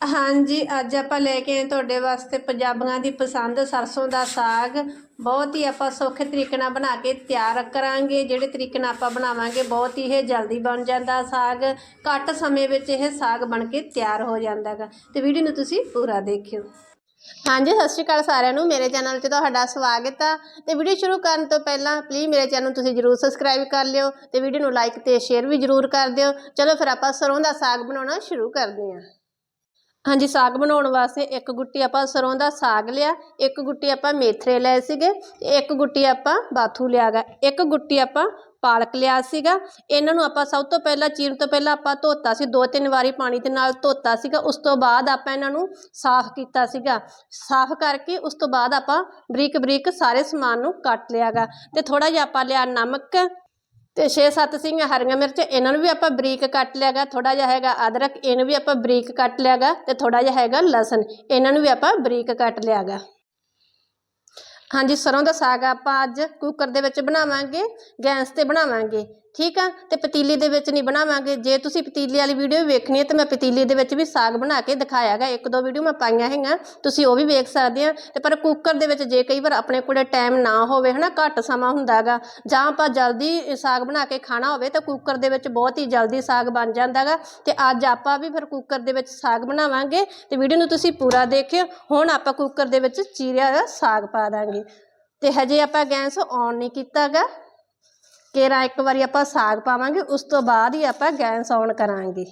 ਹਾਂਜੀ, ਅੱਜ ਆਪਾਂ ਲੈ ਕੇ ਆਏ ਤੁਹਾਡੇ ਵਾਸਤੇ ਪੰਜਾਬੀਆਂ ਦੀ ਪਸੰਦ ਸਰਸੋਂ ਦਾ ਸਾਗ। ਬਹੁਤ ਹੀ ਆਪਾਂ ਸੌਖੇ ਤਰੀਕੇ ਨਾਲ ਬਣਾ ਕੇ ਤਿਆਰ ਕਰਾਂਗੇ। ਜਿਹੜੇ ਤਰੀਕੇ ਨਾਲ ਆਪਾਂ ਬਣਾਵਾਂਗੇ, ਬਹੁਤ ਹੀ ਇਹ ਜਲਦੀ ਬਣ ਜਾਂਦਾ ਸਾਗ। ਘੱਟ ਸਮੇਂ ਵਿੱਚ ਇਹ ਸਾਗ ਬਣ ਕੇ ਤਿਆਰ ਹੋ ਜਾਂਦਾ ਗਾ ਤੇ ਵੀਡੀਓ ਨੂੰ ਤੁਸੀਂ ਪੂਰਾ ਦੇਖਿਓ। ਹਾਂਜੀ, ਸਤਿ ਸ਼੍ਰੀ ਅਕਾਲ ਸਾਰਿਆਂ ਨੂੰ। ਮੇਰੇ ਚੈਨਲ 'ਤੇ ਤੁਹਾਡਾ ਸਵਾਗਤ ਆ। ਤੇ ਵੀਡੀਓ ਸ਼ੁਰੂ ਕਰਨ ਤੋਂ ਪਹਿਲਾਂ ਪਲੀਜ਼ ਮੇਰੇ ਚੈਨਲ ਨੂੰ ਤੁਸੀਂ ਜਰੂਰ ਸਬਸਕ੍ਰਾਈਬ ਕਰ ਲਿਓ ਤੇ ਵੀਡੀਓ ਨੂੰ ਲਾਈਕ ਤੇ ਸ਼ੇਅਰ ਵੀ ਜਰੂਰ ਕਰ ਦਿਓ। ਚਲੋ ਫਿਰ ਆਪਾਂ ਸਰੋਂ ਦਾ ਸਾਗ ਬਣਾਉਣਾ ਸ਼ੁਰੂ ਕਰਦੇ ਹਾਂ। ਹਾਂਜੀ, ਸਾਗ ਬਣਾਉਣ ਵਾਸਤੇ ਇੱਕ ਗੁੱਟੀ ਆਪਾਂ ਸਰੋਂ ਦਾ ਸਾਗ ਲਿਆ, ਇੱਕ ਗੁੱਟੀ ਆਪਾਂ ਮੇਥਰੇ ਲਏ ਸੀਗੇ, ਇੱਕ ਗੁੱਟੀ ਆਪਾਂ ਬਾਥੂ ਲਿਆ ਗਾ, ਇੱਕ ਗੁੱਟੀ ਆਪਾਂ ਪਾਲਕ ਲਿਆ ਸੀਗਾ। ਇਹਨਾਂ ਨੂੰ ਆਪਾਂ ਸਭ ਤੋਂ ਪਹਿਲਾਂ ਚੀਰਨ ਤੋਂ ਪਹਿਲਾਂ ਆਪਾਂ ਧੋਤਾ ਸੀ, ਦੋ ਤਿੰਨ ਵਾਰੀ ਪਾਣੀ ਦੇ ਨਾਲ ਧੋਤਾ ਸੀਗਾ, ਉਸ ਤੋਂ ਬਾਅਦ ਆਪਾਂ ਇਹਨਾਂ ਨੂੰ ਸਾਫ਼ ਕੀਤਾ ਸੀਗਾ। ਸਾਫ਼ ਕਰਕੇ ਉਸ ਤੋਂ ਬਾਅਦ ਆਪਾਂ ਬਰੀਕ ਬਰੀਕ ਸਾਰੇ ਸਮਾਨ ਨੂੰ ਕੱਟ ਲਿਆ ਗਾ। ਤੇ ਥੋੜਾ ਜਿਹਾ ਆਪਾਂ ਲਿਆ ਨਮਕ ਤੇ 6-7 ਸਿੰਘ ਹਰੀਆਂ ਮਿਰਚ, ਇਹਨਾਂ ਨੂੰ ਵੀ ਆਪਾਂ ਬਰੀਕ ਕੱਟ ਲਿਆਗਾ ਥੋੜਾ ਜਿਹਾ ਹੈਗਾ ਅਦਰਕ, ਇਹਨੂੰ ਵੀ ਆਪਾਂ ਬਰੀਕ ਕੱਟ ਲਿਆਗਾ ਤੇ ਥੋੜਾ ਜਿਹਾ ਹੈਗਾ ਲਸਣ, ਇਹਨਾਂ ਨੂੰ ਵੀ ਆਪਾਂ ਬਰੀਕ ਕੱਟ ਲਿਆਗਾ ਹਾਂਜੀ, ਸਰੋਂ ਦਾ ਸਾਗ ਆਪਾਂ ਅੱਜ ਕੁੱਕਰ ਦੇ ਵਿੱਚ ਬਣਾਵਾਂਗੇ, ਗੈਸ ਤੇ ਬਣਾਵਾਂਗੇ। ਠੀਕ ਆ? ਤੇ ਪਤੀਲੀ ਦੇ ਵਿੱਚ ਨਹੀਂ ਬਣਾਵਾਂਗੇ। ਜੇ ਤੁਸੀਂ ਪਤੀਲੀ ਵਾਲੀ ਵੀਡੀਓ ਵੇਖਣੀ ਹੈ, ਤਾਂ ਮੈਂ ਪਤੀਲੀ ਦੇ ਵਿੱਚ ਵੀ ਸਾਗ ਬਣਾ ਕੇ ਦਿਖਾਇਆਗਾ ਇੱਕ ਦੋ ਵੀਡੀਓ ਮੈਂ ਪਾਈਆਂ ਹੈਗੀਆਂ। ਤੁਸੀਂ ਉਹ ਵੀ ਵੇਖ ਸਕਦੇ ਆ। ਤੇ ਪਰ ਕੁੱਕਰ ਦੇ ਵਿੱਚ ਜੇ ਕਈ ਵਾਰ ਆਪਣੇ ਕੋਲੇ ਟਾਈਮ ਨਾ ਹੋਵੇ, ਹਨਾ, ਘੱਟ ਸਮਾਂ ਹੁੰਦਾਗਾ ਜਾਂ ਆਪਾਂ ਜਲਦੀ ਸਾਗ ਬਣਾ ਕੇ ਖਾਣਾ ਹੋਵੇ, ਤਾਂ ਕੁੱਕਰ ਦੇ ਵਿੱਚ ਬਹੁਤ ਹੀ ਜਲਦੀ ਸਾਗ ਬਣ ਜਾਂਦਾਗਾ ਤੇ ਅੱਜ ਆਪਾਂ ਵੀ ਫਿਰ ਕੁੱਕਰ ਦੇ ਵਿੱਚ ਸਾਗ ਬਣਾਵਾਂਗੇ। ਤੇ ਵੀਡੀਓ ਨੂੰ ਤੁਸੀਂ ਪੂਰਾ ਦੇਖਿਓ। ਹੁਣ ਆਪਾਂ ਕੁੱਕਰ ਦੇ ਵਿੱਚ ਚੀਰਿਆ ਹੋਇਆ ਸਾਗ ਪਾ ਦਾਂਗੇ। ਤੇ ਹਜੇ ਆਪਾਂ ਗੈਸ ਔਨ ਨਹੀਂ ਕੀਤਾਗਾ ਕੇਰਾ ਇੱਕ ਵਾਰੀ ਆਪਾਂ ਸਾਗ ਪਾਵਾਂਗੇ, ਉਸ ਤੋਂ ਬਾਅਦ ਹੀ ਆਪਾਂ ਗੈਸ ਔਨ ਕਰਾਂਗੇ।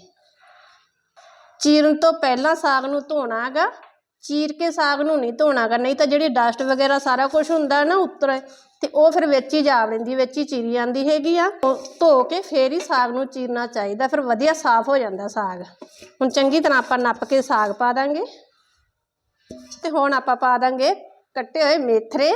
ਚੀਰਨ ਤੋਂ ਪਹਿਲਾਂ ਸਾਗ ਨੂੰ ਧੋਣਾ ਹੈਗਾ ਚੀਰ ਕੇ ਸਾਗ ਨੂੰ ਨਹੀਂ ਧੋਣਾਗਾ, ਨਹੀਂ ਤਾਂ ਜਿਹੜੀ ਡਸਟ ਵਗੈਰਾ ਸਾਰਾ ਕੁਝ ਹੁੰਦਾ ਨਾ ਉੱਤਰ, ਤੇ ਉਹ ਫਿਰ ਵਿੱਚ ਹੀ ਜਾ ਵੜਦੀ ਵਿੱਚ ਹੀ ਚੀਰੀ ਜਾਂਦੀ ਹੈਗੀ ਆ। ਉਹ ਧੋ ਕੇ ਫੇਰ ਹੀ ਸਾਗ ਨੂੰ ਚੀਰਨਾ ਚਾਹੀਦਾ, ਫਿਰ ਵਧੀਆ ਸਾਫ਼ ਹੋ ਜਾਂਦਾ ਸਾਗ। ਹੁਣ ਚੰਗੀ ਤਰ੍ਹਾਂ ਆਪਾਂ ਨੱਪ ਕੇ ਸਾਗ ਪਾ ਦਾਂਗੇ। ਤੇ ਹੁਣ ਆਪਾਂ ਪਾ ਦਾਂਗੇ ਕੱਟੇ ਹੋਏ ਮੇਥਰੇ।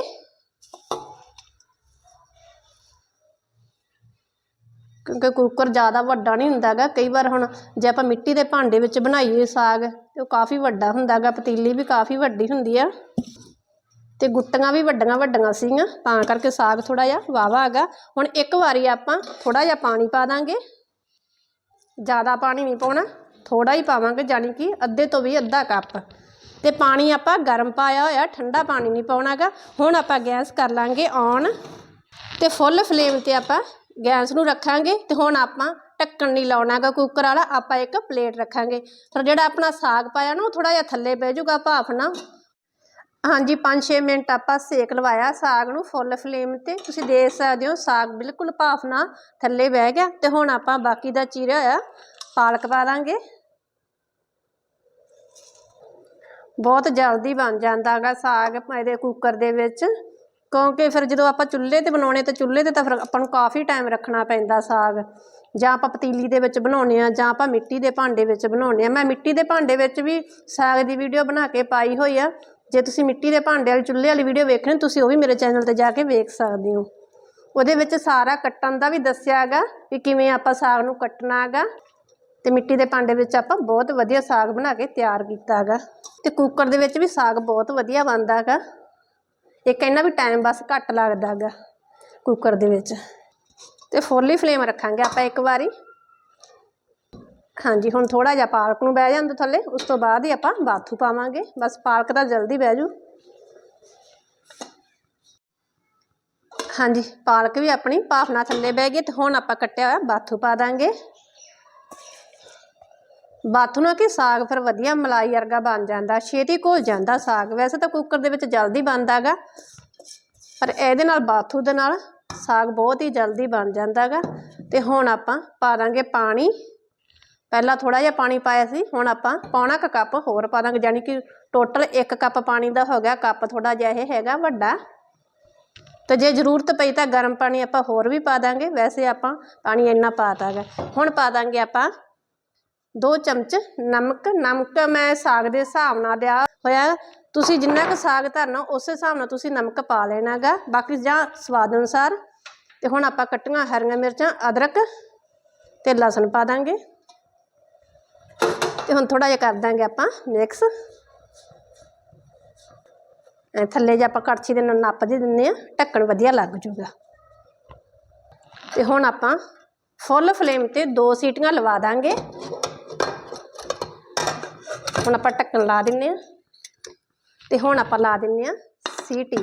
ਕਿਉਂਕਿ ਕੁੱਕਰ ਜ਼ਿਆਦਾ ਵੱਡਾ ਨਹੀਂ ਹੁੰਦਾ ਹੁੰਦਾਗਾ ਕਈ ਵਾਰ ਹੁਣ ਜੇ ਆਪਾਂ ਮਿੱਟੀ ਦੇ ਭਾਂਡੇ ਵਿੱਚ ਬਣਾਈਏ ਸਾਗ, ਤੇ ਉਹ ਕਾਫੀ ਵੱਡਾ ਹੁੰਦਾ ਹੁੰਦਾਗਾ ਪਤੀਲੀ ਵੀ ਕਾਫੀ ਵੱਡੀ ਹੁੰਦੀ ਆ। ਅਤੇ ਗੁੱਟੀਆਂ ਵੀ ਵੱਡੀਆਂ ਵੱਡੀਆਂ ਸੀਗੀਆਂ, ਤਾਂ ਕਰਕੇ ਸਾਗ ਥੋੜ੍ਹਾ ਜਿਹਾ ਵਾਵਾ ਹੈਗਾ। ਹੁਣ ਇੱਕ ਵਾਰੀ ਆਪਾਂ ਥੋੜ੍ਹਾ ਜਿਹਾ ਪਾਣੀ ਪਾ ਦਾਂਗੇ। ਜ਼ਿਆਦਾ ਪਾਣੀ ਨਹੀਂ ਪਾਉਣਾ, ਥੋੜ੍ਹਾ ਹੀ ਪਾਵਾਂਗੇ ਜਾਨੀ ਕਿ ਅੱਧੇ ਤੋਂ ਵੀ ਅੱਧਾ ਕੱਪ। ਤੇ ਪਾਣੀ ਆਪਾਂ ਗਰਮ ਪਾਇਆ ਹੋਇਆ, ਠੰਡਾ ਪਾਣੀ ਨਹੀਂ ਪਾਉਣਾਗਾ ਹੁਣ ਆਪਾਂ ਗੈਸ ਕਰ ਲਾਂਗੇ ਔਨ ਤੇ ਫੁੱਲ ਫਲੇਮ ਤੇ ਆਪਾਂ ਗੈਸ ਨੂੰ ਰੱਖਾਂਗੇ ਤੇ ਹੁਣ ਆਪਾਂ ਢੱਕਣ ਨਹੀਂ ਲਾਉਣਾਗਾ ਕੁੱਕਰ ਵਾਲਾ, ਆਪਾਂ ਇੱਕ ਪਲੇਟ ਰੱਖਾਂਗੇ। ਫਿਰ ਜਿਹੜਾ ਆਪਣਾ ਸਾਗ ਪਾਇਆ ਨਾ, ਉਹ ਥੋੜਾ ਜਿਹਾ ਥੱਲੇ ਬਹਿ ਜਾਊਗਾ ਭਾਫ ਨਾ ਹਾਂਜੀ 5-6 ਮਿੰਟ ਆਪਾਂ ਸੇਕ ਲਵਾਇਆ ਸਾਗ ਨੂੰ ਫੁੱਲ ਫਲੇਮ ਤੇ। ਤੁਸੀਂ ਦੇਖ ਸਕਦੇ ਹੋ ਸਾਗ ਬਿਲਕੁਲ ਭਾਫ ਨਾ ਥੱਲੇ ਬਹਿ ਗਿਆ ਤੇ ਹੁਣ ਆਪਾਂ ਬਾਕੀ ਦਾ ਚੀਰਿਆ ਹੋਇਆ ਪਾਲਕ ਪਾ ਦਾਂਗੇ। ਬਹੁਤ ਜਲਦੀ ਬਣ ਜਾਂਦਾਗਾ ਸਾਗ ਇਹਦੇ ਕੁੱਕਰ ਦੇ ਵਿੱਚ। ਕਿਉਂਕਿ ਫਿਰ ਜਦੋਂ ਆਪਾਂ ਚੁੱਲ੍ਹੇ ਤੇ ਬਣਾਉਣੇ ਤਾਂ ਚੁੱਲ੍ਹੇ ਤੇ ਤਾਂ ਫਿਰ ਆਪਾਂ ਨੂੰ ਕਾਫੀ ਟਾਈਮ ਰੱਖਣਾ ਪੈਂਦਾ ਸਾਗ। ਜਾਂ ਆਪਾਂ ਪਤੀਲੀ ਦੇ ਵਿੱਚ ਬਣਾਉਣੇ ਆ ਜਾਂ ਆਪਾਂ ਮਿੱਟੀ ਦੇ ਭਾਂਡੇ ਵਿੱਚ ਬਣਾਉਣੇ ਆ ਮੈਂ ਮਿੱਟੀ ਦੇ ਭਾਂਡੇ ਵਿੱਚ ਵੀ ਸਾਗ ਦੀ ਵੀਡੀਓ ਬਣਾ ਕੇ ਪਾਈ ਹੋਈ ਆ। ਜੇ ਤੁਸੀਂ ਮਿੱਟੀ ਦੇ ਭਾਂਡੇ ਵਾਲੀ, ਚੁੱਲ੍ਹੇ ਵਾਲੀ ਵੀਡੀਓ ਵੇਖਣੀ ਤੁਸੀਂ ਉਹ ਵੀ ਮੇਰੇ ਚੈਨਲ ਤੇ ਜਾ ਕੇ ਵੇਖ ਸਕਦੇ ਹੋ। ਉਹਦੇ ਵਿੱਚ ਸਾਰਾ ਕੱਟਣ ਦਾ ਵੀ ਦੱਸਿਆ ਹੈਗਾ ਵੀ ਕਿਵੇਂ ਆਪਾਂ ਸਾਗ ਨੂੰ ਕੱਟਣਾ ਹੈਗਾ। ਤੇ ਮਿੱਟੀ ਦੇ ਭਾਂਡੇ ਵਿੱਚ ਆਪਾਂ ਬਹੁਤ ਵਧੀਆ ਸਾਗ ਬਣਾ ਕੇ ਤਿਆਰ ਕੀਤਾ ਹੈਗਾ। ਤੇ ਕੁੱਕਰ ਦੇ ਵਿੱਚ ਵੀ ਸਾਗ ਬਹੁਤ ਵਧੀਆ ਬਣਦਾ ਇਹ ਕਹਿੰਦਾ ਵੀ ਟਾਈਮ ਬਸ ਘੱਟ ਲੱਗਦਾ ਹੈਗਾ ਕੁੱਕਰ ਦੇ ਵਿੱਚ। ਤੇ ਫੁੱਲ ਫਲੇਮ ਰੱਖਾਂਗੇ ਆਪਾਂ ਇੱਕ ਵਾਰੀ। ਹਾਂਜੀ, ਹੁਣ ਥੋੜਾ ਜਿਹਾ ਪਾਲਕ ਨੂੰ ਬਹਿ ਜਾਂਦਾ ਥੱਲੇ, ਉਸ ਤੋਂ ਬਾਅਦ ਹੀ ਆਪਾਂ ਬਾਥੂ ਪਾਵਾਂਗੇ। ਬਸ ਪਾਲਕ ਤਾਂ ਜਲਦੀ ਬਹਿ ਜੂ। ਹਾਂਜੀ, ਪਾਲਕ ਵੀ ਆਪਣੀ ਭਾਫ ਨਾਲ ਥੱਲੇ ਬਹਿ ਗਈ ਤੇ ਹੁਣ ਆਪਾਂ ਕੱਟਿਆ ਹੋਇਆ ਬਾਥੂ ਪਾ ਦਾਂਗੇ। ਬਾਥੂ ਨਾਲ ਕਿ ਸਾਗ ਫਿਰ ਵਧੀਆ ਮਲਾਈ ਵਰਗਾ ਬਣ ਜਾਂਦਾ, ਛੇਤੀ ਘੁਲ ਜਾਂਦਾ ਸਾਗ। ਵੈਸੇ ਤਾਂ ਕੁੱਕਰ ਦੇ ਵਿੱਚ ਜਲਦੀ ਬਣਦਾਗਾ ਪਰ ਇਹਦੇ ਨਾਲ ਬਾਥੂ ਦੇ ਨਾਲ ਸਾਗ ਬਹੁਤ ਹੀ ਜਲਦੀ ਬਣ ਜਾਂਦਾਗਾ ਤੇ ਹੁਣ ਆਪਾਂ ਪਾ ਦਾਂਗੇ ਪਾਣੀ। ਪਹਿਲਾਂ ਥੋੜਾ ਜਿਹਾ ਪਾਣੀ ਪਾਇਆ ਸੀ, ਹੁਣ ਆਪਾਂ ਪੌਣਾ ਕੁ ਕੱਪ ਹੋਰ ਪਾ ਦਾਂਗੇ, ਯਾਨੀ ਕਿ ਟੋਟਲ 1 ਕੱਪ ਪਾਣੀ ਦਾ ਹੋ ਗਿਆ, ਕੱਪ ਥੋੜਾ ਜਿਹਾ ਇਹ ਹੈਗਾ ਵੱਡਾ। ਤੇ ਜੇ ਜ਼ਰੂਰਤ ਪਈ ਤਾਂ ਗਰਮ ਪਾਣੀ ਆਪਾਂ ਹੋਰ ਵੀ ਪਾ ਦਾਂਗੇ, ਵੈਸੇ ਆਪਾਂ ਪਾਣੀ ਇੰਨਾ ਪਾ ਦਾਂਗੇ ਹੁਣ ਪਾ ਦਾਂਗੇ ਆਪਾਂ ਦੋ ਚਮਚ ਨਮਕ ਨਮਕ ਮੈਂ ਸਾਗ ਦੇ ਹਿਸਾਬ ਨਾਲ ਦਿਆ ਹੋਇਆ। ਤੁਸੀਂ ਜਿੰਨਾ ਕੁ ਸਾਗ ਧਰਨਾ ਉਸੇ ਹਿਸਾਬ ਨਾਲ ਤੁਸੀਂ ਨਮਕ ਪਾ ਲੈਣਾਗਾ ਬਾਕੀ ਜਾਂ ਸਵਾਦ ਅਨੁਸਾਰ। ਤੇ ਹੁਣ ਆਪਾਂ ਕੱਟੀਆਂ ਹਰੀਆਂ ਮਿਰਚਾਂ, ਅਦਰਕ ਤੇ ਲਸਣ ਪਾ ਦਾਂਗੇ। ਤੇ ਹੁਣ ਥੋੜਾ ਜਿਹਾ ਕਰ ਦਾਂਗੇ ਆਪਾਂ ਮਿਕਸ। ਐ ਥੱਲੇ ਜੇ ਆਪਾਂ ਕੜਛੀ ਦੇ ਨਾਲ ਨੱਪ ਦੇ ਦਿੰਨੇ ਆ ਢੱਕਣ ਵਧੀਆ ਲੱਗ ਜੂਗਾ। ਤੇ ਹੁਣ ਆਪਾਂ ਫੁੱਲ ਫਲੇਮ ਤੇ ਦੋ ਸੀਟੀਆਂ ਲਵਾ ਦਾਂਗੇ। ਹੁਣ ਆਪਾਂ ਢੱਕਣ ਲਾ ਦਿੰਨੇ ਆ। ਤੇ ਹੁਣ ਆਪਾਂ ਲਾ ਦਿੰਨੇ ਆ ਸੀਟੀ।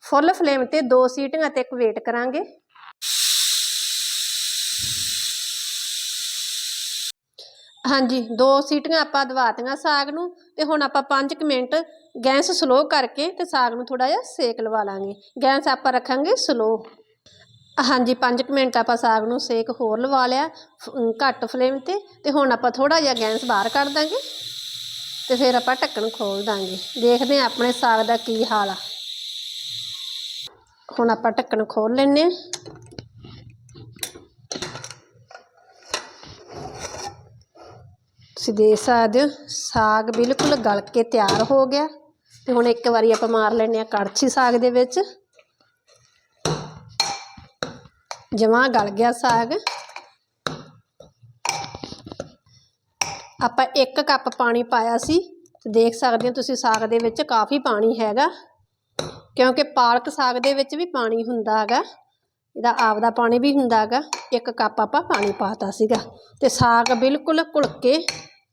ਫੁੱਲ ਫਲੇਮ ਤੇ ਦੋ ਸੀਟੀਆਂ ਤੇ ਇੱਕ ਵੇਟ ਕਰਾਂਗੇ। ਹਾਂਜੀ, ਦੋ ਸੀਟੀਆਂ ਆਪਾਂ ਦਵਾਤੀਆਂ ਸਾਗ ਨੂੰ ਤੇ ਹੁਣ ਆਪਾਂ 5 ਮਿੰਟ ਗੈਸ ਸਲੋ ਕਰਕੇ ਤੇ ਸਾਗ ਨੂੰ ਥੋੜਾ ਜਿਹਾ ਸੇਕ ਲਵਾ ਲਾਂਗੇ। ਗੈਸ ਆਪਾਂ ਰੱਖਾਂਗੇ ਸਲੋ ਹਾਂਜੀ 5 ਮਿੰਟ ਆਪਾਂ ਸਾਗ ਨੂੰ ਸੇਕ ਹੋਰ ਲਵਾ ਲਿਆ ਘੱਟ ਫਲੇਮ ਤੇ ਤੇ ਹੁਣ ਆਪਾਂ ਥੋੜਾ ਜਿਹਾ ਗੈਸ ਬਾਹਰ ਕੱਢ ਦਾਂਗੇ, ਤੇ ਫਿਰ ਆਪਾਂ ਢੱਕਣ ਖੋਲ ਦਾਂਗੇ। ਦੇਖਦੇ ਹਾਂ ਆਪਣੇ ਸਾਗ ਦਾ ਕੀ ਹਾਲ ਆ। ਹੁਣ ਆਪਾਂ ਢੱਕਣ ਖੋਲ ਲੈਨੇ ਆ ਤੁਸੀਂ ਦੇਖ ਸਕਦੇ ਹੋ, ਸਾਗ ਬਿਲਕੁਲ ਗਲ ਕੇ ਤਿਆਰ ਹੋ ਗਿਆ। ਤੇ ਹੁਣ ਇੱਕ ਵਾਰੀ ਆਪਾਂ ਮਾਰ ਲੈਨੇ ਆ ਕੜਛੀ ਸਾਗ ਦੇ ਵਿੱਚ। ਜਮਾ ਗਲ ਗਿਆ ਸਾਗ। ਆਪਾਂ 1 ਕੱਪ ਪਾਣੀ ਪਾਇਆ ਸੀ। ਤੇ ਦੇਖ ਸਕਦੇ ਹੋ ਤੁਸੀਂ ਸਾਗ ਦੇ ਵਿੱਚ ਕਾਫੀ ਪਾਣੀ ਹੈਗਾ। ਕਿਉਂਕਿ ਪਾਲਕ ਸਾਗ ਦੇ ਵਿੱਚ ਵੀ ਪਾਣੀ ਹੁੰਦਾ ਹੈਗਾ। ਇਹਦਾ ਆਪਦਾ ਪਾਣੀ ਵੀ ਹੁੰਦਾ ਹੈਗਾ। ਇੱਕ ਕੱਪ ਆਪਾਂ ਪਾਣੀ ਪਾਤਾ ਸੀਗਾ। ਤੇ ਸਾਗ ਬਿਲਕੁਲ ਘੁਲ ਕੇ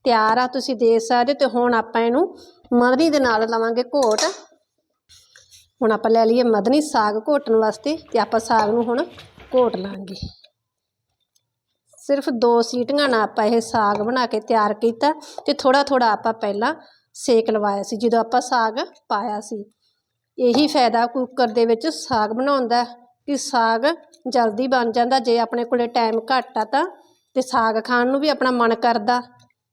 ਤਿਆਰ ਆ, ਤੁਸੀਂ ਦੇਖ ਸਕਦੇ ਹੋ। ਤੇ ਹੁਣ ਆਪਾਂ ਇਹਨੂੰ ਮਧਨੀ ਦੇ ਨਾਲ ਲਵਾਂਗੇ ਘੋਟ। ਹੁਣ ਆਪਾਂ ਲੈ ਲਈਏ ਮਧਨੀ ਸਾਗ ਘੋਟਣ ਵਾਸਤੇ। ਤੇ ਆਪਾਂ ਸਾਗ ਨੂੰ ਹੁਣ ਘੋਟ ਲਾਂਗੇ। ਸਿਰਫ ਦੋ ਸੀਟੀਆਂ ਨਾਲ ਆਪਾਂ ਇਹ ਸਾਗ ਬਣਾ ਕੇ ਤਿਆਰ ਕੀਤਾ ਤੇ ਥੋੜਾ ਥੋੜਾ ਆਪਾਂ ਪਹਿਲਾਂ ਸੇਕ ਲਵਾਇਆ ਸੀ, ਜਦੋਂ ਆਪਾਂ ਸਾਗ ਪਾਇਆ ਸੀ। ਇਹੀ ਫਾਇਦਾ ਕੁੱਕਰ ਦੇ ਵਿੱਚ ਸਾਗ ਬਣਾਉਣ ਦਾ ਕਿ ਸਾਗ ਜਲਦੀ ਬਣ ਜਾਂਦਾ, ਜੇ ਆਪਣੇ ਕੋਲੇ ਟਾਈਮ ਘੱਟ ਆ ਤਾਂ, ਤੇ ਸਾਗ ਖਾਣ ਨੂੰ ਵੀ ਆਪਣਾ ਮਨ ਕਰਦਾ,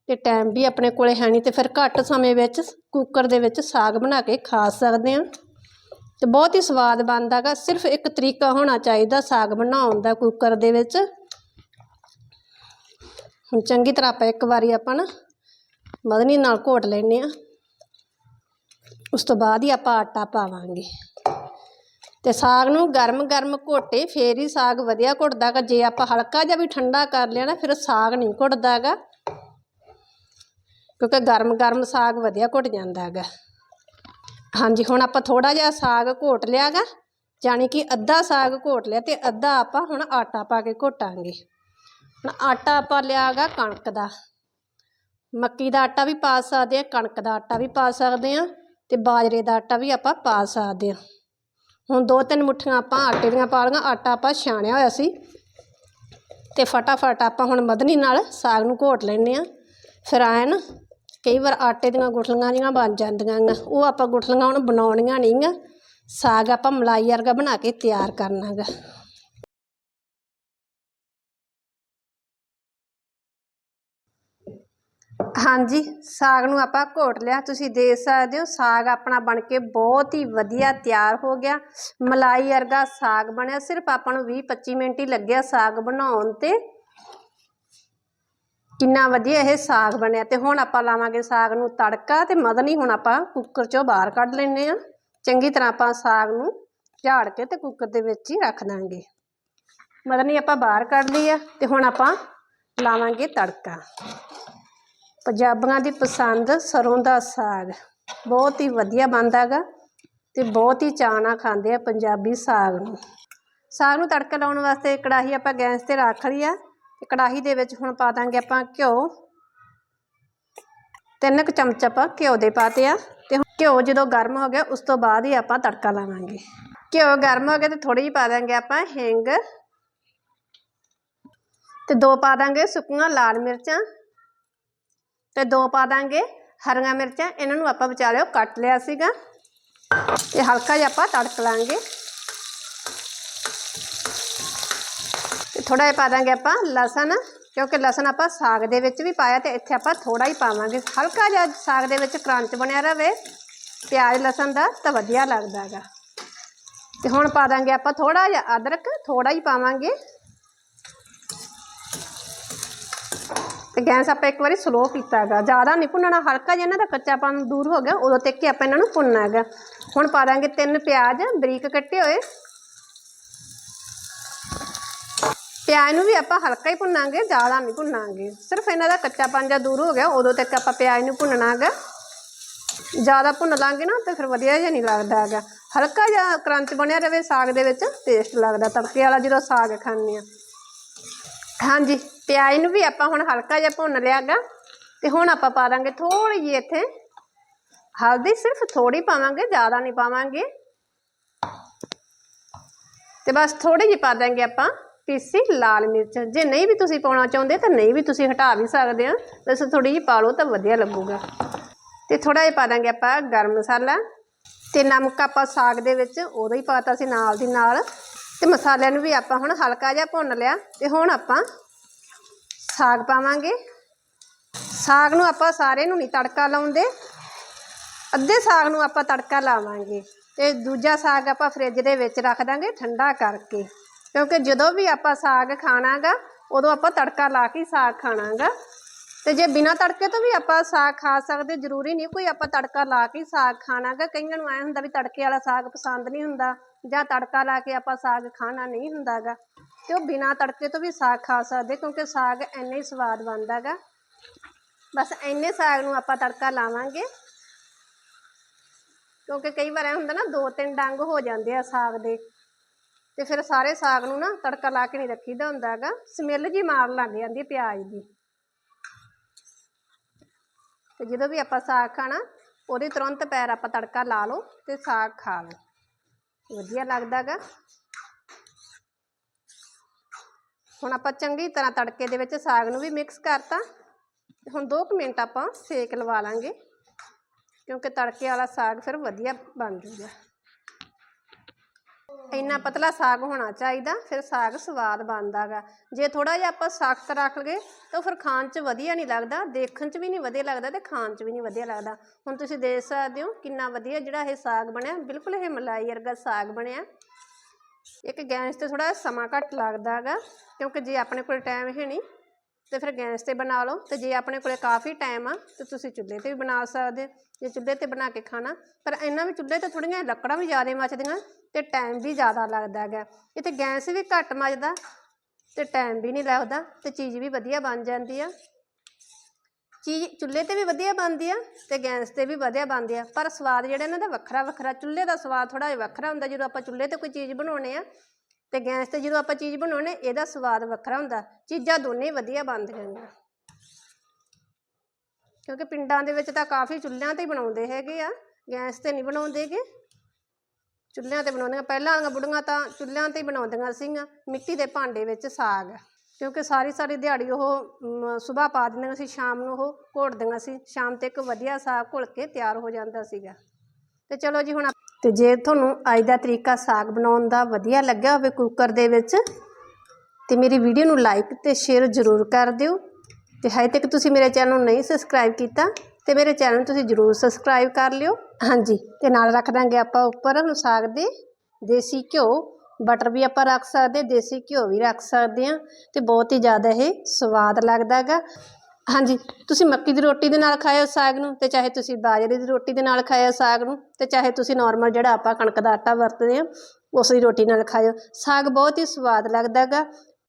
ਤੇ ਟਾਈਮ ਵੀ ਆਪਣੇ ਕੋਲੇ ਹੈ ਨਹੀਂ, ਤੇ ਫਿਰ ਘੱਟ ਸਮੇਂ ਵਿੱਚ ਕੁੱਕਰ ਦੇ ਵਿੱਚ ਸਾਗ ਬਣਾ ਕੇ ਖਾ ਸਕਦੇ ਹਾਂ। ਤੇ ਬਹੁਤ ਹੀ ਸਵਾਦ ਬਣਦਾ ਗਾ ਸਿਰਫ ਇੱਕ ਤਰੀਕਾ ਹੋਣਾ ਚਾਹੀਦਾ ਸਾਗ ਬਣਾਉਣ ਦਾ ਕੁੱਕਰ ਦੇ ਵਿੱਚ। ਹੁਣ ਚੰਗੀ ਤਰ੍ਹਾਂ ਆਪਾਂ ਇੱਕ ਵਾਰੀ ਆਪਾਂ ਨਾ ਮਧਨੀ ਨਾਲ ਘੋਟ ਲੈਨੇ ਆ ਉਸ ਤੋਂ ਬਾਅਦ ਹੀ ਆਪਾਂ ਆਟਾ ਪਾਵਾਂਗੇ। ਤੇ ਸਾਗ ਨੂੰ ਗਰਮ ਗਰਮ ਘੋਟੇ ਫੇਰ ਹੀ ਸਾਗ ਵਧੀਆ ਘੁੱਟਦਾ ਗਾ ਜੇ ਆਪਾਂ ਹਲਕਾ ਜਿਹਾ ਵੀ ਠੰਡਾ ਕਰ ਲਿਆ ਨਾ, ਫਿਰ ਸਾਗ ਨਹੀਂ ਘੁੱਟਦਾ ਗਾ ਕਿਉਂਕਿ ਗਰਮ ਗਰਮ ਸਾਗ ਵਧੀਆ ਘੁੱਟ ਜਾਂਦਾ ਹੈਗਾ। ਹਾਂਜੀ, ਹੁਣ ਆਪਾਂ ਥੋੜਾ ਜਿਹਾ ਸਾਗ ਘੋਟ ਲਿਆ ਗਾ ਜਾਣੀ ਕਿ ਅੱਧਾ ਸਾਗ ਘੋਟ ਲਿਆ ਤੇ ਅੱਧਾ ਆਪਾਂ ਹੁਣ ਆਟਾ ਪਾ ਕੇ ਘੋਟਾਂਗੇ। ਹੁਣ ਆਟਾ ਆਪਾਂ ਲਿਆ ਗਾ ਕਣਕ ਦਾ। ਮੱਕੀ ਦਾ ਆਟਾ ਵੀ ਪਾ ਸਕਦੇ ਆ ਕਣਕ ਦਾ ਆਟਾ ਵੀ ਪਾ ਸਕਦੇ ਆ ਤੇ ਬਾਜਰੇ ਦਾ ਆਟਾ ਵੀ ਆਪਾਂ ਪਾ ਸਕਦੇ ਆ ਹੁਣ ਦੋ ਤਿੰਨ ਮੁੱਠੀਆਂ ਆਪਾਂ ਆਟੇ ਦੀਆਂ ਪਾ ਲਈਆਂ, ਆਟਾ ਆਪਾਂ ਛਾਣਿਆ ਹੋਇਆ ਸੀ ਤੇ ਫਟਾਫਟ ਆਪਾਂ ਹੁਣ ਮਧਨੀ ਨਾਲ ਸਾਗ ਨੂੰ ਘੋਟ ਲੈਨੇ ਆ ਫਿਰ ਆਏ ਕਈ ਵਾਰ ਆਟੇ ਦੀਆਂ ਗੁਠਲੀਆਂ ਜੀਆਂ ਬਣ ਜਾਂਦੀਆਂ ਗਾ ਉਹ ਆਪਾਂ ਗੁਠਲੀਆਂ ਹੁਣ ਬਣਾਉਣੀਆਂ ਨਹੀਂ ਗਾ ਸਾਗ ਆਪਾਂ ਮਲਾਈ ਵਰਗਾ ਬਣਾ ਕੇ ਤਿਆਰ ਕਰਨਾ ਗਾ। ਹਾਂਜੀ, ਸਾਗ ਨੂੰ ਆਪਾਂ ਘੋਟ ਲਿਆ। ਤੁਸੀਂ ਦੇਖ ਸਕਦੇ ਹੋ, ਸਾਗ ਆਪਣਾ ਬਣ ਕੇ ਬਹੁਤ ਹੀ ਵਧੀਆ ਤਿਆਰ ਹੋ ਗਿਆ। ਮਲਾਈ ਵਰਗਾ ਸਾਗ ਬਣਿਆ। ਸਿਰਫ ਆਪਾਂ ਨੂੰ 20-25 ਮਿੰਟ ਹੀ ਲੱਗਿਆ ਸਾਗ ਬਣਾਉਣ ਤੇ। ਕਿੰਨਾ ਵਧੀਆ ਇਹ ਸਾਗ ਬਣਿਆ। ਤੇ ਹੁਣ ਆਪਾਂ ਲਾਵਾਂਗੇ ਸਾਗ ਨੂੰ ਤੜਕਾ ਤੇ ਮਦਨੀ ਹੁਣ ਆਪਾਂ ਕੁੱਕਰ ਚੋਂ ਬਾਹਰ ਕੱਢ ਲੈਨੇ ਆ ਚੰਗੀ ਤਰ੍ਹਾਂ ਆਪਾਂ ਸਾਗ ਨੂੰ ਝਾੜ ਕੇ ਤੇ ਕੁੱਕਰ ਦੇ ਵਿੱਚ ਹੀ ਰੱਖ ਦਾਂਗੇ। ਮਦਨੀ ਆਪਾਂ ਬਾਹਰ ਕੱਢ ਲਈ ਆ ਤੇ ਹੁਣ ਆਪਾਂ ਲਾਵਾਂਗੇ ਤੜਕਾ। ਪੰਜਾਬੀਆਂ ਦੀ ਪਸੰਦ ਸਰੋਂ ਦਾ ਸਾਗ। ਬਹੁਤ ਹੀ ਵਧੀਆ ਬਣਦਾ ਗਾ ਤੇ ਬਹੁਤ ਹੀ ਚਾਅ ਨਾਲ ਖਾਂਦੇ ਆ ਪੰਜਾਬੀ ਸਾਗ ਨੂੰ। ਸਾਗ ਨੂੰ ਤੜਕਾ ਲਾਉਣ ਵਾਸਤੇ ਕੜਾਹੀ ਆਪਾਂ ਗੈਸ ਤੇ ਰੱਖ ਲਈ ਆ। ਤੇ ਕੜਾਹੀ ਦੇ ਵਿੱਚ ਹੁਣ ਪਾ ਦਾਂਗੇ ਆਪਾਂ ਘਿਓ। ਤਿੰਨ ਕੁ ਚਮਚ ਆਪਾਂ ਘਿਓ ਦੇ ਪਾਤੇ ਆ। ਤੇ ਹੁਣ ਘਿਓ ਜਦੋਂ ਗਰਮ ਹੋ ਗਿਆ, ਉਸ ਤੋਂ ਬਾਅਦ ਹੀ ਆਪਾਂ ਤੜਕਾ ਲਾਵਾਂਗੇ। ਘਿਓ ਗਰਮ ਹੋ ਗਿਆ ਤੇ ਥੋੜੀ ਜਿਹੀ ਪਾ ਦਾਂਗੇ ਆਪਾਂ ਹਿੰਗ। ਤੇ ਦੋ ਪਾ ਦਾਂਗੇ ਸੁੱਕੀਆਂ ਲਾਲ ਮਿਰਚਾਂ। ਤੇ ਦੋ ਪਾ ਦਾਂਗੇ ਹਰੀਆਂ ਮਿਰਚਾਂ, ਇਹਨਾਂ ਨੂੰ ਆਪਾਂ ਵਿਚਾਲਿਓ ਕੱਟ ਲਿਆ ਸੀਗਾ। ਤੇ ਹਲਕਾ ਜਿਹਾ ਆਪਾਂ ਤੜਕ ਲਾਂਗੇ। ਥੋੜਾ ਜਿਹਾ ਪਾ ਦਾਂਗੇ ਆਪਾਂ ਲਸਣ, ਕਿਉਂਕਿ ਲਸਣ ਆਪਾਂ ਸਾਗ ਦੇ ਵਿੱਚ ਵੀ ਪਾਇਆ ਤੇ ਇੱਥੇ ਆਪਾਂ ਥੋੜਾ ਹੀ ਪਾਵਾਂਗੇ। ਹਲਕਾ ਜਿਹਾ ਸਾਗ ਦੇ ਵਿੱਚ ਕਰੰਚ ਬਣਿਆ ਰਵੇ, ਪਿਆਜ਼, ਲਸਣ ਦਾ ਤਾਂ ਵਧੀਆ ਲੱਗਦਾ ਹੈਗਾ। ਤੇ ਹੁਣ ਪਾ ਦਾਂਗੇ ਆਪਾਂ ਥੋੜਾ ਜਿਹਾ ਅਦਰਕ ਥੋੜਾ ਹੀ ਪਾਵਾਂਗੇ। ਤੇ ਗੈਸ ਆਪਾਂ ਇੱਕ ਵਾਰੀ ਸਲੋ ਕੀਤਾ ਹੈਗਾ। ਜ਼ਿਆਦਾ ਨਹੀਂ ਭੁੰਨਣਾ, ਹਲਕਾ ਜਿਹਾ ਇਹਨਾਂ ਦਾ ਕੱਚਾਪਨ ਦੂਰ ਹੋ ਗਿਆ, ਉਦੋਂ ਤੱਕ ਕਿ ਆਪਾਂ ਇਹਨਾਂ ਨੂੰ ਭੁੰਨਣਾ ਹੈਗਾ। ਹੁਣ ਪਾ ਦਾਂਗੇ ਤਿੰਨ ਪਿਆਜ਼, ਬਰੀਕ ਕੱਟੇ ਹੋਏ। ਪਿਆਜ਼ ਨੂੰ ਵੀ ਆਪਾਂ ਹਲਕਾ ਹੀ ਭੁੰਨਾਂਗੇ ਜ਼ਿਆਦਾ ਨਹੀਂ ਭੁੰਨਾਂਗੇ। ਸਿਰਫ ਇਹਨਾਂ ਦਾ ਕੱਚਾ ਜਿਹਾ ਦੂਰ ਹੋ ਗਿਆ, ਉਦੋਂ ਤੱਕ ਆਪਾਂ ਪਿਆਜ਼ ਨੂੰ ਭੁੰਨਣਾ ਹੈਗਾ। ਜ਼ਿਆਦਾ ਭੁੰਨ ਲਾਂਗੇ ਨਾ, ਤੇ ਫਿਰ ਵਧੀਆ ਜਿਹਾ ਨਹੀਂ ਲੱਗਦਾ ਹੈਗਾ। ਹਲਕਾ ਜਿਹਾ ਕਰੰਚ ਬਣਿਆ ਰਵੇ ਸਾਗ ਦੇ ਵਿੱਚ ਟੇਸਟ ਲੱਗਦਾ। ਤੜਕੇ ਵਾਲਾ ਜਦੋਂ ਸਾਗ ਖਾਂਦੇ ਆ ਹਾਂਜੀ, ਪਿਆਜ਼ ਨੂੰ ਵੀ ਆਪਾਂ ਹੁਣ ਹਲਕਾ ਜਿਹਾ ਭੁੰਨ ਲਿਆਗਾ ਤੇ ਹੁਣ ਆਪਾਂ ਪਾ ਦਾਂਗੇ ਥੋੜੀ ਜਿਹੀ ਇੱਥੇ ਹਲਦੀ, ਸਿਰਫ ਥੋੜੀ ਪਾਵਾਂਗੇ, ਜ਼ਿਆਦਾ ਨਹੀਂ ਪਾਵਾਂਗੇ। ਤੇ ਬਸ ਥੋੜੀ ਜਿਹੀ ਪਾ ਦਾਂਗੇ ਆਪਾਂ। ਪੀਸੀ ਲਾਲ ਮਿਰਚ। ਜੇ ਨਹੀਂ ਵੀ ਤੁਸੀਂ ਪਾਉਣਾ ਚਾਹੁੰਦੇ ਤਾਂ ਨਹੀਂ ਵੀ ਤੁਸੀਂ ਹਟਾ ਵੀ ਸਕਦੇ ਆ। ਵੈਸੇ ਥੋੜੀ ਜਿਹੀ ਪਾ ਲਓ ਤਾਂ ਵਧੀਆ ਲੱਗੂਗਾ। ਤੇ ਥੋੜਾ ਜਿਹਾ ਪਾ ਦਾਂਗੇ ਆਪਾਂ ਗਰਮ ਮਸਾਲਾ। ਤੇ ਨਮਕ ਆਪਾਂ ਸਾਗ ਦੇ ਵਿੱਚ ਉਦੋਂ ਹੀ ਪਾਤਾ ਸੀ ਨਾਲ ਦੀ ਨਾਲ। ਤੇ ਮਸਾਲਿਆਂ ਨੂੰ ਵੀ ਆਪਾਂ ਹੁਣ ਹਲਕਾ ਜਿਹਾ ਭੁੰਨ ਲਿਆ। ਤੇ ਹੁਣ ਆਪਾਂ ਸਾਗ ਪਾਵਾਂਗੇ। ਸਾਗ ਨੂੰ ਆਪਾਂ ਸਾਰੇ ਨੂੰ ਨਹੀਂ ਤੜਕਾ ਲਾਉਂਦੇ। ਅੱਧੇ ਸਾਗ ਨੂੰ ਆਪਾਂ ਤੜਕਾ ਲਾਵਾਂਗੇ। ਤੇ ਦੂਜਾ ਸਾਗ ਆਪਾਂ ਫ੍ਰਿਜ ਦੇ ਵਿੱਚ ਰੱਖ ਦਾਂਗੇ ਠੰਡਾ ਕਰਕੇ। ਕਿਉਂਕਿ ਜਦੋਂ ਵੀ ਆਪਾਂ ਸਾਗ ਖਾਣਾਗਾ, ਉਦੋਂ ਆਪਾਂ ਤੜਕਾ ਲਾ ਕੇ ਹੀ ਸਾਗ ਖਾਣਾਗਾ। ਤੇ ਜੇ ਬਿਨਾ ਤੜਕੇ ਤੋਂ ਵੀ ਆਪਾਂ ਸਾਗ ਖਾ ਸਕਦੇ, ਜ਼ਰੂਰੀ ਨਹੀਂ ਕੋਈ ਆਪਾਂ ਤੜਕਾ ਲਾ ਕੇ ਹੀ ਸਾਗ ਖਾਣਾਗਾ। ਕਈਆਂ ਨੂੰ ਐ ਹੁੰਦਾ ਵੀ ਤੜਕੇ ਵਾਲਾ ਸਾਗ ਪਸੰਦ ਨਹੀਂ ਹੁੰਦਾ, ਜਾਂ ਤੜਕਾ ਲਾ ਕੇ ਆਪਾਂ ਸਾਗ ਖਾਣਾ ਨਹੀਂ ਹੁੰਦਾਗਾ। ਤੇ ਉਹ ਬਿਨਾ ਤੜਕੇ ਤੋਂ ਵੀ ਸਾਗ ਖਾ ਸਕਦੇ, ਕਿਉਂਕਿ ਸਾਗ ਐਨੇ ਹੀ ਸਵਾਦ ਬਣਦਾਗਾ। ਬਸ ਐਨੇ ਸਾਗ ਨੂੰ ਆਪਾਂ ਤੜਕਾ ਲਾਵਾਂਗੇ। ਕਿਉਂਕਿ ਕਈ ਵਾਰ ਐ ਹੁੰਦਾ ਨਾ, ਦੋ ਤਿੰਨ ਡੰਗ ਹੋ ਜਾਂਦੇ ਆ ਸਾਗ ਦੇ। ਤੇ ਫਿਰ ਸਾਰੇ ਸਾਗ ਨੂੰ ਨਾ ਤੜਕਾ ਲਾ ਕੇ ਨਹੀਂ ਰੱਖੀਦਾ ਹੈਗਾ। ਸਮੈਲ ਜੀ ਮਾਰ ਲੱਗ ਜਾਂਦੀ ਹੈ ਪਿਆਜ਼ ਦੀ। ਤੇ ਜਦੋਂ ਵੀ ਆਪਾਂ ਸਾਗ ਖਾਣਾ, ਉਹਦੇ ਤੁਰੰਤ ਪੈਰ ਆਪਾਂ ਤੜਕਾ ਲਾ ਲਓ ਤੇ ਸਾਗ ਖਾ ਲਓ। ਵਧੀਆ ਲੱਗਦਾਗਾ ਹੁਣ ਆਪਾਂ ਚੰਗੀ ਤਰ੍ਹਾਂ ਤੜਕੇ ਦੇ ਵਿੱਚ ਸਾਗ ਨੂੰ ਵੀ ਮਿਕਸ ਕਰਤਾ। ਤੇ ਹੁਣ 2 ਮਿੰਟ ਆਪਾਂ ਸੇਕ ਲਵਾ ਲਾਂਗੇ, ਕਿਉਂਕਿ ਤੜਕੇ ਵਾਲਾ ਸਾਗ ਫਿਰ ਵਧੀਆ ਬਣ ਜੂਗਾ। ਇੰਨਾ ਪਤਲਾ ਸਾਗ ਹੋਣਾ ਚਾਹੀਦਾ, ਫਿਰ ਸਾਗ ਸਵਾਦ ਬਣਦਾਗਾ। ਜੇ ਥੋੜਾ ਜਿਹਾ ਆਪਾਂ ਸਖਤ ਰੱਖ ਲਗੇ ਤਾਂ ਫਿਰ ਖਾਣ 'ਚ ਵਧੀਆ ਨਹੀਂ ਲੱਗਦਾ, ਦੇਖਣ 'ਚ ਵੀ ਨਹੀਂ ਵਧੀਆ ਲੱਗਦਾ ਤੇ ਖਾਣ 'ਚ ਵੀ ਨਹੀਂ ਵਧੀਆ ਲੱਗਦਾ। ਹੁਣ ਤੁਸੀਂ ਦੇਖ ਸਕਦੇ ਹੋ ਕਿੰਨਾ ਵਧੀਆ ਜਿਹੜਾ ਇਹ ਸਾਗ ਬਣਿਆ, ਬਿਲਕੁਲ ਇਹ ਮਲਾਈ ਵਰਗਾ ਸਾਗ ਬਣਿਆ। ਇੱਕ ਗੈਸ ਤੇ ਥੋੜਾ ਸਮਾਂ ਘੱਟ ਲੱਗਦਾ ਹੈਗਾ ਕਿਉਂਕਿ ਜੇ ਆਪਣੇ ਕੋਲ ਟਾਈਮ ਹੈ ਨਹੀਂ ਤੇ ਫਿਰ ਗੈਸ ਤੇ ਬਣਾ ਲਓ। ਤੇ ਜੇ ਆਪਣੇ ਕੋਲੇ ਕਾਫੀ ਟਾਈਮ ਆ, ਤੇ ਤੁਸੀਂ ਚੁੱਲ੍ਹੇ ਤੇ ਵੀ ਬਣਾ ਸਕਦੇ। ਜੇ ਚੁੱਲ੍ਹੇ ਤੇ ਬਣਾ ਕੇ ਖਾਣਾ, ਪਰ ਇਹਨਾਂ ਵੀ ਚੁੱਲ੍ਹੇ ਤੇ ਥੋੜੀਆਂ ਲੱਕੜਾਂ ਵੀ ਜ਼ਿਆਦਾ ਮੱਚਦੀਆਂ, ਤੇ ਟਾਈਮ ਵੀ ਜ਼ਿਆਦਾ ਲੱਗਦਾ ਹੈਗਾ। ਇੱਥੇ ਗੈਸ ਵੀ ਘੱਟ ਮੱਚਦਾ, ਤੇ ਟਾਈਮ ਵੀ ਨਹੀਂ ਲੱਗਦਾ, ਤੇ ਚੀਜ਼ ਵੀ ਵਧੀਆ ਬਣ ਜਾਂਦੀ ਆ। ਚੀਜ਼, ਚੁੱਲ੍ਹੇ ਤੇ ਵੀ ਵਧੀਆ ਬਣਦੀ ਆ, ਤੇ ਗੈਸ ਤੇ ਵੀ ਵਧੀਆ ਬਣਦੀ ਆ। ਪਰ ਸਵਾਦ ਜਿਹੜਾ ਇਹਨਾਂ ਦਾ ਵੱਖਰਾ ਵੱਖਰਾ, ਚੁੱਲ੍ਹੇ ਦਾ ਸਵਾਦ ਥੋੜਾ ਜਿਹਾ ਵੱਖਰਾ ਹੁੰਦਾ। ਜਦੋਂ ਆਪਾਂ ਚੁੱਲ੍ਹੇ ਤੇ ਕੋਈ ਚੀਜ਼ ਬਣਾਉਣੇ ਆ ਤੇ ਗੈਸ ਤੇ ਜਦੋਂ ਆਪਾਂ ਚੀਜ਼ ਬਣਾਉਣੇ ਇਹਦਾ ਸਵਾਦ ਵੱਖਰਾ ਹੁੰਦਾ। ਚੀਜ਼ਾਂ ਦੋਨੇ ਵਧੀਆ ਬਣਦੀਆਂ ਨੇ। ਕਿਉਂਕਿ ਪਿੰਡਾਂ ਦੇ ਵਿੱਚ ਤਾਂ ਕਾਫੀ ਚੁੱਲ੍ਹਿਆਂ ਤੇ ਹੀ ਬਣਾਉਂਦੇ ਹੈਗੇ ਆ। ਗੈਸ ਤੇ ਨਹੀਂ ਬਣਾਉਂਦੇਗੇ ਚੁੱਲ੍ਹਿਆਂ ਤੇ ਬਣਾਉਂਦੀਆਂ ਪਹਿਲਾਂ ਵਾਲੀਆਂ ਬੁੜੀਆਂ ਤਾਂ ਚੁੱਲ੍ਹਿਆਂ ਤੇ ਹੀ ਬਣਾਉਂਦੀਆਂ ਸੀਗੀਆਂ। ਮਿੱਟੀ ਦੇ ਭਾਂਡੇ ਵਿੱਚ ਸਾਗ। ਕਿਉਂਕਿ ਸਾਰੀ ਸਾਰੀ ਦਿਹਾੜੀ ਉਹ ਸਵੇਰ ਪਾ ਦਿੰਦੀਆਂ ਸੀ, ਸ਼ਾਮ ਨੂੰ ਉਹ ਘੋਟਦੀਆਂ ਸੀ। ਸ਼ਾਮ 'ਤੇ ਇੱਕ ਵਧੀਆ ਸਾਗ ਘੁਲ ਕੇ ਤਿਆਰ ਹੋ ਜਾਂਦਾ ਸੀਗਾ। ਤੇ ਚਲੋ ਜੀ, ਹੁਣ ਆਪ- ਤੇ ਜੇ ਤੁਹਾਨੂੰ ਅੱਜ ਦਾ ਤਰੀਕਾ ਸਾਗ ਬਣਾਉਣ ਦਾ ਵਧੀਆ ਲੱਗਿਆ ਹੋਵੇ ਕੁੱਕਰ ਦੇ ਵਿੱਚ, ਤੇ ਮੇਰੀ ਵੀਡੀਓ ਨੂੰ ਲਾਈਕ ਤੇ ਸ਼ੇਅਰ ਜ਼ਰੂਰ ਕਰ ਦਿਓ। ਤੇ ਹਜੇ ਤੱਕ ਤੁਸੀਂ ਮੇਰੇ ਚੈਨਲ ਨੂੰ ਨਹੀਂ ਸਬਸਕ੍ਰਾਈਬ ਕੀਤਾ, ਤੇ ਮੇਰੇ ਚੈਨਲ ਨੂੰ ਤੁਸੀਂ ਜ਼ਰੂਰ ਸਬਸਕ੍ਰਾਈਬ ਕਰ ਲਿਓ। ਹਾਂਜੀ, ਤੇ ਨਾਲ ਰੱਖ ਦਾਂਗੇ ਆਪਾਂ ਉੱਪਰ ਹੁਣ ਸਾਗ ਦੇ ਦੇਸੀ ਘਿਓ। ਬਟਰ ਵੀ ਆਪਾਂ ਰੱਖ ਸਕਦੇ, ਦੇਸੀ ਘਿਓ ਵੀ ਰੱਖ ਸਕਦੇ ਆ ਤੇ ਬਹੁਤ ਹੀ ਜ਼ਿਆਦਾ ਇਹ ਸਵਾਦ ਲੱਗਦਾ ਹੈਗਾ। ਹਾਂਜੀ, ਤੁਸੀਂ ਮੱਕੀ ਦੀ ਰੋਟੀ ਦੇ ਨਾਲ ਖਾਇਓ ਸਾਗ ਨੂੰ ਤੇ ਚਾਹੇ ਤੁਸੀਂ ਬਾਜਰੇ ਦੀ ਰੋਟੀ ਦੇ ਨਾਲ ਖਾਇਓ ਸਾਗ ਨੂੰ ਤੇ ਚਾਹੇ ਤੁਸੀਂ ਨਾਰਮਲ ਜਿਹੜਾ ਆਪਾਂ ਕਣਕ ਦਾ ਆਟਾ ਵਰਤਦੇ ਆ ਉਸ ਦੀ ਰੋਟੀ ਨਾਲ ਖਾਇਓ। ਸਾਗ ਬਹੁਤ ਹੀ ਸਵਾਦ ਲੱਗਦਾ ਹੈਗਾ।